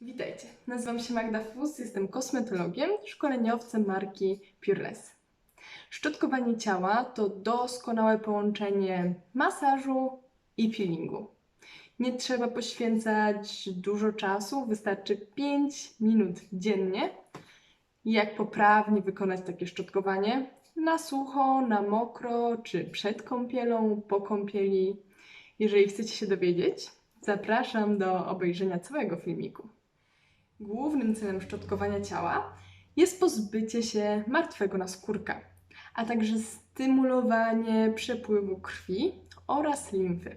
Witajcie, nazywam się Magda Fus, jestem kosmetologiem, szkoleniowcem marki Pureless. Szczotkowanie ciała to doskonałe połączenie masażu i peelingu. Nie trzeba poświęcać dużo czasu, wystarczy 5 minut dziennie. Jak poprawnie wykonać takie szczotkowanie? Na sucho, na mokro, czy przed kąpielą, po kąpieli? Jeżeli chcecie się dowiedzieć, zapraszam do obejrzenia całego filmiku. Głównym celem szczotkowania ciała jest pozbycie się martwego naskórka, a także stymulowanie przepływu krwi oraz limfy.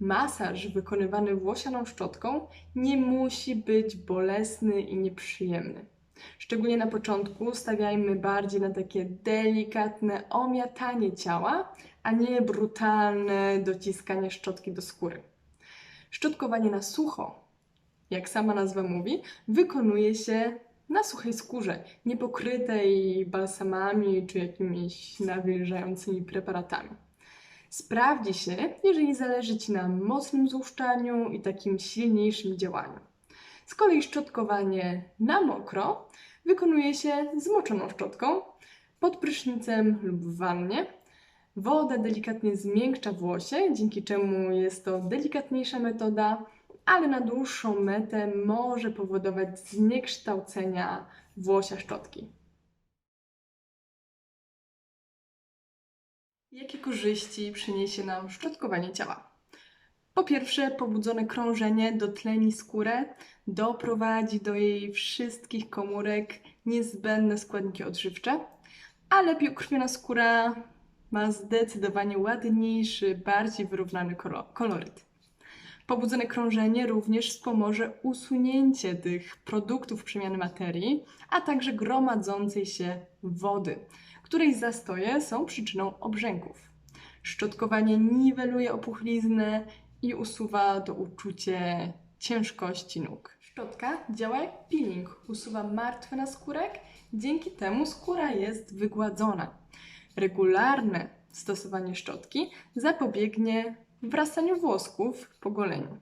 Masaż wykonywany włosianą szczotką nie musi być bolesny i nieprzyjemny. Szczególnie na początku stawiajmy bardziej na takie delikatne omiatanie ciała, a nie brutalne dociskanie szczotki do skóry. Szczotkowanie na sucho jak sama nazwa mówi, wykonuje się na suchej skórze, niepokrytej balsamami czy jakimiś nawilżającymi preparatami. Sprawdzi się, jeżeli zależy Ci na mocnym złuszczaniu i takim silniejszym działaniu. Z kolei szczotkowanie na mokro wykonuje się zmoczoną szczotką pod prysznicem lub w wannie. Woda delikatnie zmiękcza włosie, dzięki czemu jest to delikatniejsza metoda, ale na dłuższą metę może powodować zniekształcenia włosia szczotki. Jakie korzyści przyniesie nam szczotkowanie ciała? Po pierwsze, pobudzone krążenie dotleni skórę, doprowadzi do jej wszystkich komórek niezbędne składniki odżywcze, a lepiej ukrwiona skóra ma zdecydowanie ładniejszy, bardziej wyrównany koloryt. Pobudzone krążenie również wspomoże usunięcie tych produktów przemiany materii, a także gromadzącej się wody, której zastoje są przyczyną obrzęków. Szczotkowanie niweluje opuchliznę i usuwa to uczucie ciężkości nóg. Szczotka działa jak peeling, usuwa martwy naskórek, dzięki temu skóra jest wygładzona. Regularne stosowanie szczotki zapobiegnie wrastaniu włosków po goleniu.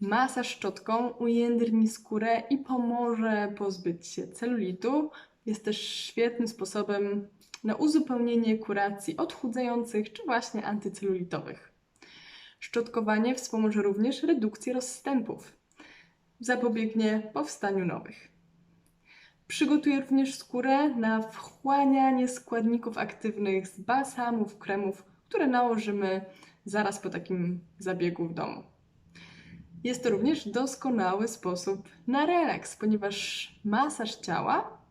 Masaż szczotką ujędrni skórę i pomoże pozbyć się celulitu. Jest też świetnym sposobem na uzupełnienie kuracji odchudzających czy właśnie antycelulitowych. Szczotkowanie wspomoże również redukcji rozstępów. Zapobiegnie powstaniu nowych. Przygotuje również skórę na wchłanianie składników aktywnych z balsamów, kremów, które nałożymy zaraz po takim zabiegu w domu. Jest to również doskonały sposób na relaks, ponieważ masaż ciała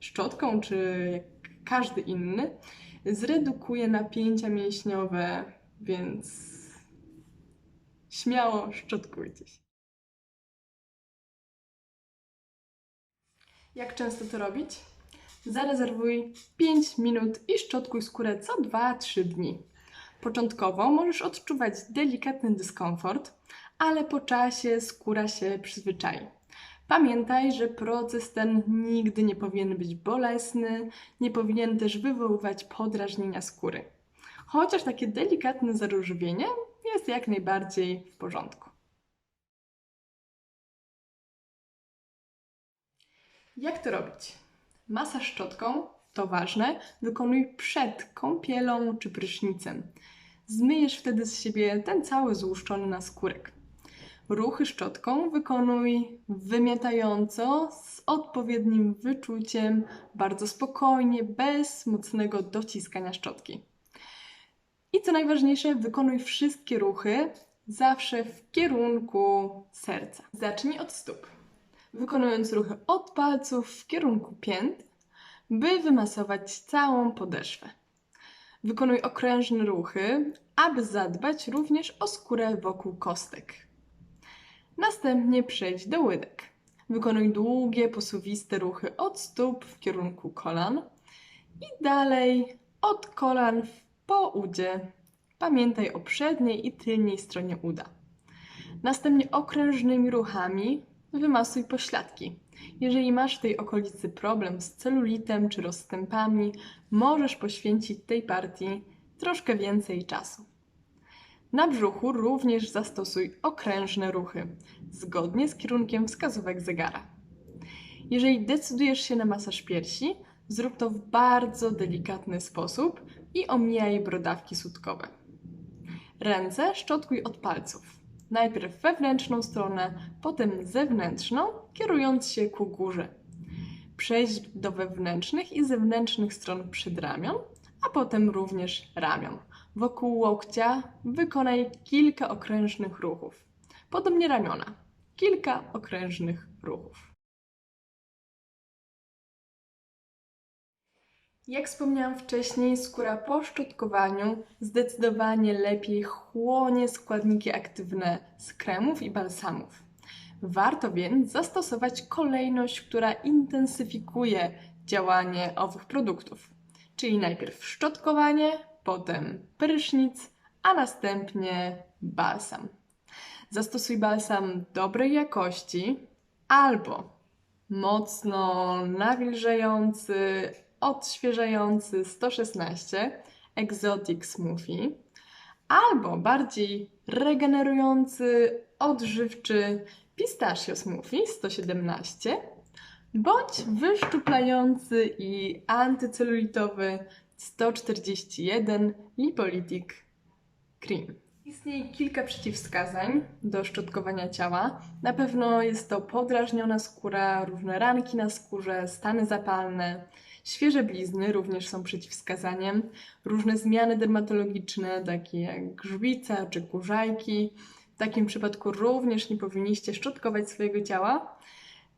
szczotką czy jak każdy inny zredukuje napięcia mięśniowe, więc śmiało szczotkujcie się. Jak często to robić? Zarezerwuj 5 minut i szczotkuj skórę co 2-3 dni. Początkowo możesz odczuwać delikatny dyskomfort, ale po czasie skóra się przyzwyczai. Pamiętaj, że proces ten nigdy nie powinien być bolesny, nie powinien też wywoływać podrażnienia skóry. Chociaż takie delikatne zaróżowienie jest jak najbardziej w porządku. Jak to robić? Masaż szczotką to ważne, wykonuj przed kąpielą czy prysznicem. Zmyjesz wtedy z siebie ten cały złuszczony naskórek. Ruchy szczotką wykonuj wymiatająco, z odpowiednim wyczuciem, bardzo spokojnie, bez mocnego dociskania szczotki. I co najważniejsze, wykonuj wszystkie ruchy zawsze w kierunku serca. Zacznij od stóp, wykonując ruchy od palców w kierunku pięt, by wymasować całą podeszwę. Wykonuj okrężne ruchy, aby zadbać również o skórę wokół kostek. Następnie przejdź do łydek. Wykonuj długie, posuwiste ruchy od stóp w kierunku kolan i dalej od kolan po udzie. Pamiętaj o przedniej i tylnej stronie uda. Następnie okrężnymi ruchami wymasuj pośladki. Jeżeli masz w tej okolicy problem z celulitem czy rozstępami, możesz poświęcić tej partii troszkę więcej czasu. Na brzuchu również zastosuj okrężne ruchy, zgodnie z kierunkiem wskazówek zegara. Jeżeli decydujesz się na masaż piersi, zrób to w bardzo delikatny sposób i omijaj brodawki sutkowe. Ręce szczotkuj od palców. Najpierw wewnętrzną stronę, potem zewnętrzną, kierując się ku górze. Przejdź do wewnętrznych i zewnętrznych stron przedramion, a potem również ramion. Wokół łokcia wykonaj kilka okrężnych ruchów. Podobnie ramiona. Kilka okrężnych ruchów. Jak wspomniałam wcześniej, skóra po szczotkowaniu zdecydowanie lepiej chłonie składniki aktywne z kremów i balsamów. Warto więc zastosować kolejność, która intensyfikuje działanie owych produktów. Czyli najpierw szczotkowanie, potem prysznic, a następnie balsam. Zastosuj balsam dobrej jakości albo mocno nawilżający, odświeżający 116 Exotic Smoothie, albo bardziej regenerujący, odżywczy Pistachio Smoothie 117, bądź wyszczuplający i antycelulitowy 141 Lipolytic Cream. Istnieje kilka przeciwwskazań do szczotkowania ciała. Na pewno jest to podrażniona skóra, różne ranki na skórze, stany zapalne. Świeże blizny również są przeciwwskazaniem. Różne zmiany dermatologiczne, takie jak grzbica czy kurzajki. W takim przypadku również nie powinniście szczotkować swojego ciała.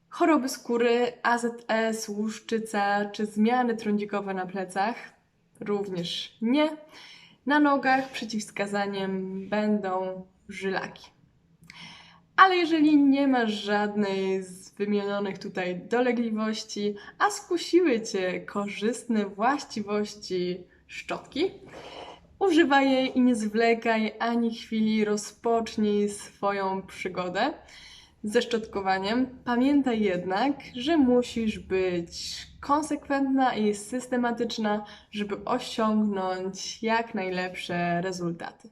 Choroby skóry, AZS, łuszczyca czy zmiany trądzikowe na plecach również nie. Na nogach przeciwwskazaniem będą żylaki. Ale jeżeli nie masz żadnej z wymienionych tutaj dolegliwości, a skusiły Cię korzystne właściwości szczotki, używaj jej i nie zwlekaj ani chwili, rozpocznij swoją przygodę ze szczotkowaniem. Pamiętaj jednak, że musisz być konsekwentna i systematyczna, żeby osiągnąć jak najlepsze rezultaty.